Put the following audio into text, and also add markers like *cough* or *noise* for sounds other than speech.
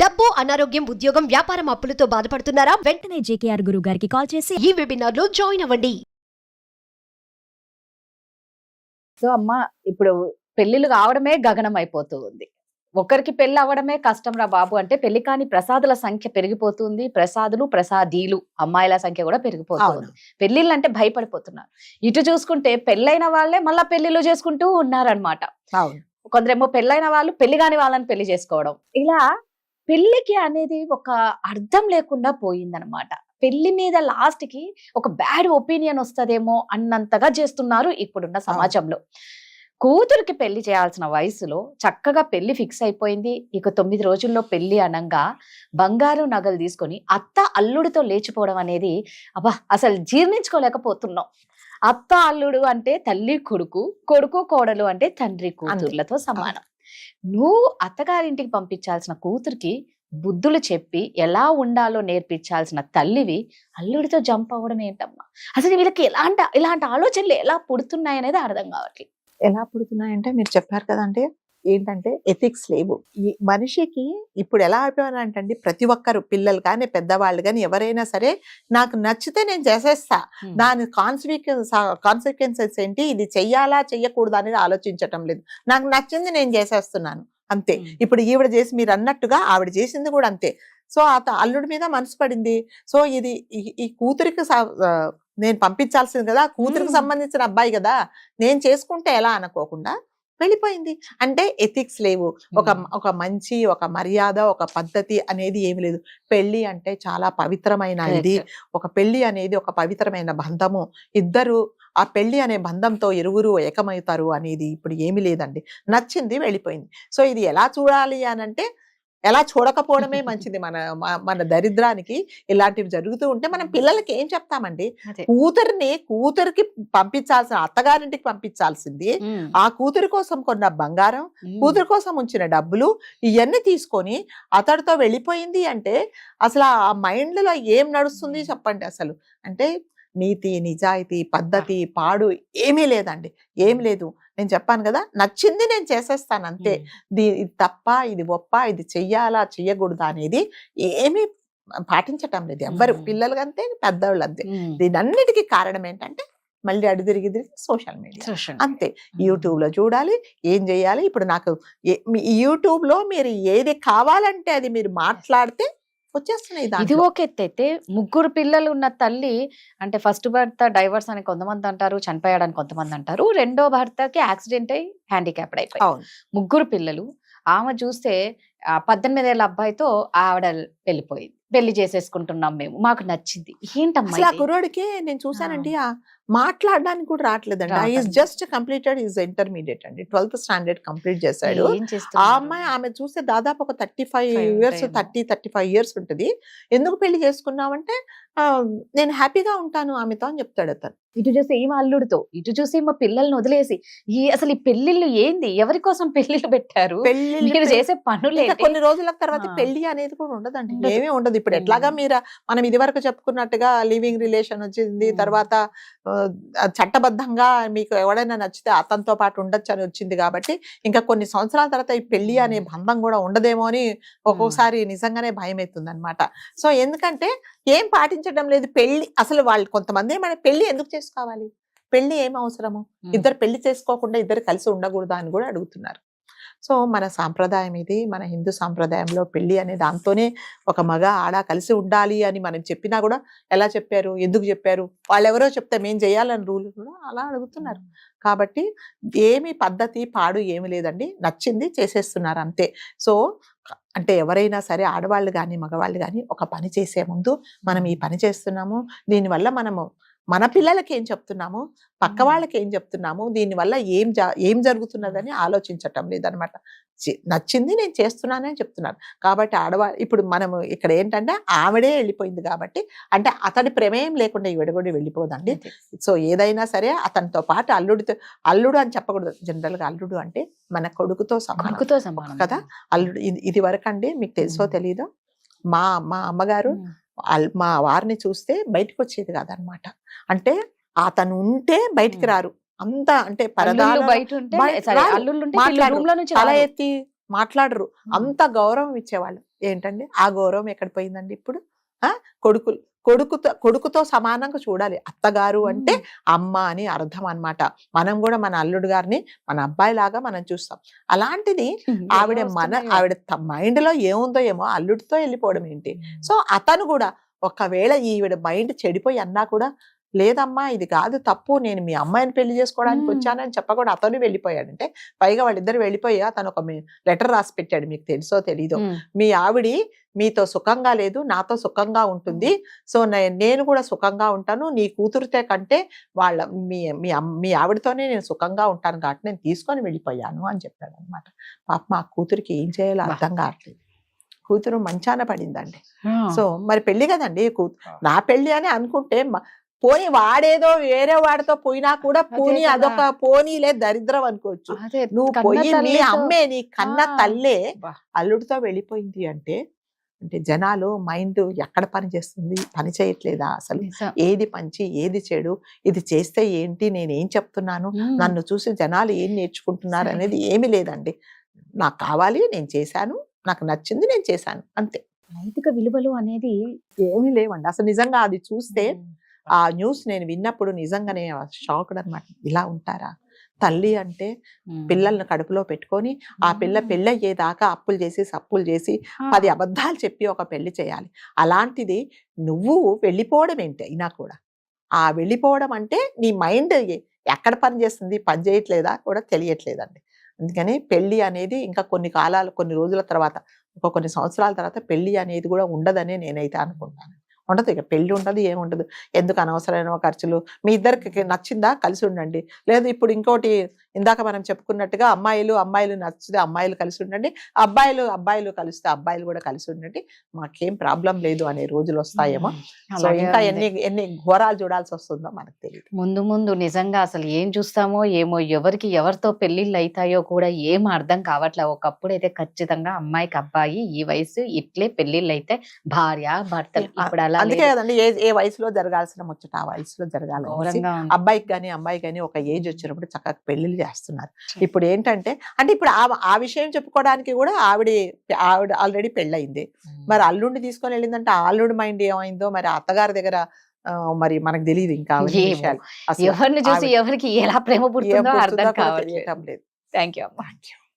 డబ్బు అనారోగ్యం ఉద్యోగం వ్యాపారం అప్పులతో బాధపడుతున్నారా? వెంటనే జేకేఆర్ గురువు గారికి కాల్ చేసి ఈ వెబినార్లో జాయిన్ అవ్వండి. సో అమ్మ ఇప్పుడు పెళ్ళిళ్ళు కావడమే గగనం అయిపోతూ ఉంది ఒకరికి పెళ్ళి అవ్వడమే కష్టం రా బాబు అంటే పెళ్ళి కాని ప్రసాదుల సంఖ్య పెరిగిపోతుంది. ప్రసాదులు ప్రసాదీలు అమ్మాయిల సంఖ్య కూడా పెరిగిపోతుంది. పెళ్ళిళ్ళు అంటే భయపడిపోతున్నారు. ఇటు చూసుకుంటే పెళ్ళైన వాళ్ళే మళ్ళా పెళ్ళిళ్ళు చేసుకుంటూ ఉన్నారనమాట కొందరేమో పెళ్ళైన వాళ్ళు పెళ్ళి కాని వాళ్ళని పెళ్ళి చేసుకోవడం. ఇలా పెళ్ళికి అనేది ఒక అర్థం లేకుండా పోయిందనమాట పెళ్ళి మీద లాస్ట్కి ఒక బ్యాడ్ ఒపీనియన్ వస్తదేమో అన్నంతగా చేస్తున్నారు ఇప్పుడున్న సమాజంలో. కూతురికి పెళ్ళి చేయాల్సిన వయసులో చక్కగా పెళ్ళి ఫిక్స్ అయిపోయింది. ఇక తొమ్మిది రోజుల్లో పెళ్ళి అనంగా బంగారు నగలు తీసుకొని అత్త అల్లుడితో లేచిపోవడం అనేది అబ్బా! అసలు జీర్ణించుకోలేకపోతున్నాం. అత్త అల్లుడు అంటే తల్లి కొడుకు కొడుకు కోడలు అంటే తండ్రి కూతుర్లతో సమానం. నువ్వు అత్తగారింటికి పంపించాల్సిన కూతురికి బుద్ధులు చెప్పి ఎలా ఉండాలో నేర్పించాల్సిన తల్లివి అల్లుడితో జంప్ అవ్వడం ఏంటమ్మా? అసలు వీళ్ళకి ఎలాంటి ఇలాంటి ఆలోచనలు ఎలా పుడుతున్నాయి అనేది అర్థం కావట్లేదు ఎలా పుడుతున్నాయంటే మీరు చెప్పారు కదంటే ఏంటంటే ఎథిక్స్ లేవు. ఈ మనిషికి ఇప్పుడు ఎలా అయిపోయారంటండి ప్రతి ఒక్కరు పిల్లలు కానీ పెద్దవాళ్ళు కానీ ఎవరైనా సరే నాకు నచ్చితే నేను చేసేస్తా. దాని కాన్సిక్వెన్స్ కాన్సిక్వెన్సెస్ ఏంటి? ఇది చెయ్యాలా? చెయ్యకూడదా? అనేది ఆలోచించటం లేదు. నాకు నచ్చింది నేను చేసేస్తున్నాను. అంతే. ఇప్పుడు ఈవిడ చేసి మీరు అన్నట్టుగా ఆవిడ చేసింది కూడా అంతే. సో అత అల్లుడి మీద మనసు పడింది. సో ఇది ఈ- కూతురికి ఆ, నేను పంపించాల్సింది కదా? కూతురికి. సంబంధించిన అబ్బాయి కదా? నేను చేసుకుంటే ఎలా అనుకోకుండా వెళ్ళిపోయింది. అంటే ఎథిక్స్ లేవు. ఒక ఒక మంచి ఒక మర్యాద ఒక పద్ధతి అనేది ఏమి లేదు. పెళ్ళి అంటే చాలా పవిత్రమైన ఇది. ఒక పెళ్ళి అనేది ఒక పవిత్రమైన బంధము. ఇద్దరు ఆ పెళ్ళి అనే బంధంతో ఇరువురు ఏకమవుతారు అనేది ఇప్పుడు ఏమీ లేదండి. నచ్చింది వెళ్ళిపోయింది. సో ఇది ఎలా చూడాలి అని అంటే ఎలా చూడకపోవడమే మంచిది మన మన దరిద్రానికి ఇలాంటివి జరుగుతూ ఉంటే మనం పిల్లలకి ఏం చెప్తామండి. కూతురిని కూతురికి పంపించాల్సిన అత్తగారింటికి పంపించాల్సింది ఆ కూతురి కోసం కొన్న బంగారం కూతురు కోసం ఉంచిన డబ్బులు ఇవన్నీ తీసుకొని అతడితో వెళ్ళిపోయింది అంటే అసలు ఆ మైండ్లో ఏం నడుస్తుంది చెప్పండి అసలు? అంటే నీతి నిజాయితీ పద్ధతి పాడు ఏమీ లేదండి. ఏం లేదు. నేను చెప్పాను కదా నచ్చింది నేను చేసేస్తాను అంతే. దీ ఇది తప్ప ఇది ఒప్ప ఇది చెయ్యాలా చెయ్యకూడదా అనేది ఏమీ పాటించటం లేదు. ఎవ్వరు. పిల్లలు అంతే పెద్దవాళ్ళు అంతే దీనన్నిటికీ కారణం ఏంటంటే మళ్ళీ అడు తిరిగి సోషల్ మీడియా. అంతే. యూట్యూబ్లో చూడాలి ఏం చేయాలి? ఇప్పుడు నాకు ఏ- మీ యూట్యూబ్లో మీరు ఏది కావాలంటే అది మీరు మాట్లాడితే వచ్చేస్తున్నాయి ఇది. ఒక ఎత్తు అయితే ముగ్గురు పిల్లలు ఉన్న తల్లి అంటే ఫస్ట్ భర్త డైవర్స్ అని కొంతమంది అంటారు చనిపోయాడని కొంతమంది అంటారు. రెండో భర్తకి యాక్సిడెంట్ అయి హ్యాండిక్యాప్డ్ అయిపోయి ముగ్గురు పిల్లలు ఆమె చూస్తే పద్దెనిమిదేళ్ళ అబ్బాయితో ఆవిడ వెళ్ళిపోయింది. పెళ్ళి చేసేసుకుంటున్నాం మేము. మాకు నచ్చింది. ఏంటమ్మా ఆ? కుర్రోడికి నేను చూసానండి ఆ. మాట్లాడడానికి కూడా రావట్లేదండి. రావట్లేదు. జస్ట్ కంప్లీటెడ్ ఈజ్ ఇంటర్మీడియట్ అండి. ట్వెల్త్ స్టాండర్డ్ కంప్లీట్ చేశాడు. ఏం ఆ? అమ్మాయి ఆమె చూస్తే దాదాపు ఒక thirty five years. Thirty thirty five years ఉంటుంది. ఎందుకు పెళ్ళి చేసుకున్నావంటే ఆ, నేను హ్యాపీగా ఉంటాను ఆమెతో అని చెప్తాడు అతను. ఇటు చూసి ఈమె అల్లుడితో? ఇటు చూసి మా పిల్లల్ని వదిలేసి ఈ అసలు ఈ పెళ్ళిళ్ళు ఏంది? ఎవరి కోసం పెళ్ళిళ్ళు పెట్టారు? పెళ్ళి చేసే పనులు కొన్ని రోజుల తర్వాత. పెళ్ళి అనేది కూడా ఉండదండి. ఉండదు. ఏమీ ఉండదు. ఇప్పుడు ఎట్లాగా. మీరు మనం ఇది వరకు చెప్పుకున్నట్టుగా లివింగ్ రిలేషన్ వచ్చింది. తర్వాత చట్టబద్ధంగా మీకు ఎవడైనా నచ్చితే అతనితో పాటు ఉండొచ్చు అని వచ్చింది కాబట్టి ఇంకా కొన్ని సంవత్సరాల తర్వాత ఈ పెళ్ళి అనే. బంధం కూడా ఉండదేమో అని ఒక్కొక్కసారి నిజంగానే భయం అవుతుంది అనమాట సో ఎందుకంటే ఏం పాటించడం లేదు పెళ్ళి అసలు వాళ్ళు కొంతమంది ఏమైనా పెళ్ళి ఎందుకు చేసుకోవాలి పెళ్ళి ఏం అవసరము. ఇద్దరు పెళ్ళి చేసుకోకుండా ఇద్దరు కలిసి ఉండకూడదా అని కూడా అడుగుతున్నారు సో మన సాంప్రదాయం ఇది. మన హిందూ సాంప్రదాయంలో పెళ్ళి అనే దాంతోనే ఒక మగ ఆడ కలిసి ఉండాలి అని మనం చెప్పినా కూడా ఎలా చెప్పారు? ఎందుకు చెప్పారు? వాళ్ళెవరో చెప్తే మేం చేయాలని రూల్ కూడా అలా అడుగుతున్నారు. కాబట్టి ఏమి పద్ధతి పాడు ఏమి లేదండి. నచ్చింది చేసేస్తున్నారు అంతే. సో అంటే ఎవరైనా సరే ఆడవాళ్ళు కానీ మగవాళ్ళు కానీ ఒక పని చేసే ముందు మనం ఈ పని చేస్తున్నాము. దీనివల్ల మనము మన పిల్లలకి ఏం చెప్తున్నాము? పక్క. వాళ్ళకి ఏం చెప్తున్నాము దీనివల్ల ఏం జ ఏం జరుగుతున్నదని ఆలోచించటం లేదనమాట. నచ్చింది నేను చేస్తున్నానని చెప్తున్నాను కాబట్టి ఆడవాళ్ళు ఇప్పుడు మనము ఇక్కడ ఏంటంటే ఆవిడే వెళ్ళిపోయింది కాబట్టి అంటే అతడి ప్రమేయం లేకుండా ఈవిడ కూడా వెళ్ళిపోదండి. సో ఏదైనా సరే అతనితో పాటు అల్లుడితో అల్లుడు అని చెప్పకూడదు. జనరల్గా అల్లుడు అంటే మన కొడుకుతో కొడుకుతో సమానం. కదా? అల్లుడు ఇది ఇది వరకు అండి మీకు తెలుసో. తెలీదో? మా మా అమ్మగారు మా వారిని చూస్తే బయటకు వచ్చేది కాదనమాట. అంటే అతను ఉంటే బయటికి. రారు. అంత అంటే పరదాల బయట తల. ఎత్తి మాట్లాడరు. అంత గౌరవం ఇచ్చేవాళ్ళు. ఏంటండి? ఆ గౌరవం ఎక్కడ పోయిందండి ఇప్పుడు? ఆ? కొడుకు కొడుకుతో కొడుకుతో సమానంగా చూడాలి. అత్తగారు అంటే అమ్మ అని అర్థం అన్నమాట. మనం కూడా మన అల్లుడు గారిని మన అబ్బాయి లాగా మనం చూస్తాం. అలాంటిది *laughs* ఆవిడ మన ఆవిడ మైండ్లో ఏముందో ఏమో అల్లుడితో వెళ్ళిపోవడం ఏంటి? సో అతను కూడా ఒకవేళ ఈవిడ మైండ్ చెడిపోయి అన్నా కూడా లేదమ్మా ఇది కాదు తప్పు నేను మీ అమ్మాయిని పెళ్ళి చేసుకోవడానికి. వచ్చానని చెప్పకుండా అతను వెళ్ళిపోయాడంటే పైగా వాళ్ళిద్దరు వెళ్ళిపోయి అతను ఒక లెటర్ రాసి పెట్టాడు మీకు తెలుసో తెలీదో. మీ ఆవిడి మీతో సుఖంగా లేదు నాతో సుఖంగా ఉంటుంది. సో నే- నేను కూడా సుఖంగా ఉంటాను. నీ కూతురితే కంటే వాళ్ళ మీ మీ మీ ఆవిడతోనే నేను సుఖంగా ఉంటాను కాబట్టి నేను తీసుకొని వెళ్ళిపోయాను అని చెప్పాడు అనమాట పాప మా కూతురికి ఏం చేయాలో. అర్థం కావట్లేదు. కూతురు మంచాన పడిందండి. సో మరి పెళ్ళి కదండి నా పెళ్ళి అని అనుకుంటే పోనీ వాడేదో వేరే వాడితో పోయినా కూడా పోనీ. అదొక పోనీలే దరిద్రం అనుకోవచ్చు నువ్వు పోయి నీ అమ్మే నీ కన్న. తల్లే. అల్లుడితో వెళ్ళిపోయింది అంటే అంటే జనాలు మైండ్ ఎక్కడ పని చేస్తుంది పని చేయట్లేదా అసలు. ఏది పంచి ఏది చెడు ఇది చేస్తే ఏంటి నేను ఏం చెప్తున్నాను. నన్ను చూసి జనాలు ఏం నేర్చుకుంటున్నారు. అనేది ఏమీ లేదండి నాకు కావాలి నేను చేశాను నాకు నచ్చింది నేను చేశాను అంతే నైతిక విలువలు అనేది ఏమీ లేవండి అసలు నిజంగా అది చూస్తే. ఆ న్యూస్ నేను విన్నప్పుడు నిజంగానే షాక్డ్ అనమాట ఇలా ఉంటారా? తల్లి అంటే. పిల్లల్ని కడుపులో పెట్టుకొని ఆ పిల్ల. పెళ్ళి అయ్యేదాకా అప్పులు చేసి సప్పులు చేసి. పది అబద్ధాలు చెప్పి ఒక పెళ్ళి చేయాలి. అలాంటిది నువ్వు వెళ్ళిపోవడం ఏంటి అయినా కూడా? ఆ వెళ్ళిపోవడం అంటే నీ మైండ్ ఎక్కడ పని చేస్తుంది? పని చేయట్లేదా? కూడా తెలియట్లేదండి. అందుకని పెళ్ళి అనేది ఇంకా కొన్ని కాలాలు కొన్ని రోజుల తర్వాత ఒక కొన్ని సంవత్సరాల తర్వాత పెళ్ళి అనేది కూడా ఉండదనే నేనైతే అనుకుంటాను. ఉండదు ఇక పెళ్ళి ఉండదు ఏముండదు ఎందుకు అనవసరమైన ఖర్చులు? మీ ఇద్దరికి నచ్చిందా? కలిసి ఉండండి. లేదు ఇప్పుడు ఇంకోటి ఇందాక మనం చెప్పుకున్నట్టుగా అమ్మాయిలు అమ్మాయిలు నచ్చితే అమ్మాయిలు కలిసి ఉండండి అబ్బాయిలు అబ్బాయిలు కలిస్తే అబ్బాయిలు కూడా కలిసి ఉండండి మాకేం ప్రాబ్లం లేదు అనే రోజులు వస్తాయేమో. సో ఇంకా. ఎన్ని ఎన్ని ఘోరాలు చూడాల్సి వస్తుందో మనకు తెలియదు ముందు ముందు నిజంగా అసలు ఏం చూస్తామో ఏమో ఎవరికి ఎవరితో పెళ్ళిళ్ళు అవుతాయో కూడా ఏం అర్థం కావట్లే ఒకప్పుడు అయితే ఖచ్చితంగా అమ్మాయికి అబ్బాయి ఈ వయసు ఇట్లే పెళ్ళిళ్ళు అయితే భార్య భర్తలు ఇప్పుడు అలా అందుకే. కదండి ఏ ఏ వయసులో జరగాల్సిన ముచ్చట ఆ వయసులో జరగాలి. అబ్బాయికి కానీ అమ్మాయికి కానీ ఒక ఏజ్ వచ్చినప్పుడు చక్కగా పెళ్ళిళ్ళు చేస్తున్నారు. ఇప్పుడు ఏంటంటే అంటే ఇప్పుడు ఆ ఆ విషయం చెప్పుకోవడానికి కూడా ఆవిడ ఆవిడ ఆల్రెడీ పెళ్ళయింది. మరి అల్లుడిని తీసుకొని వెళ్ళిందంటే ఆ అల్లుడి మైండ్ ఏమైందో మరి అత్తగారి దగ్గర మరి మనకు తెలియదు ఇంకా ఎవరిని చూసి ఎవరికి ఎలా ప్రేమ పుడుతుందో అర్థం కావట్లేదు. Thank you.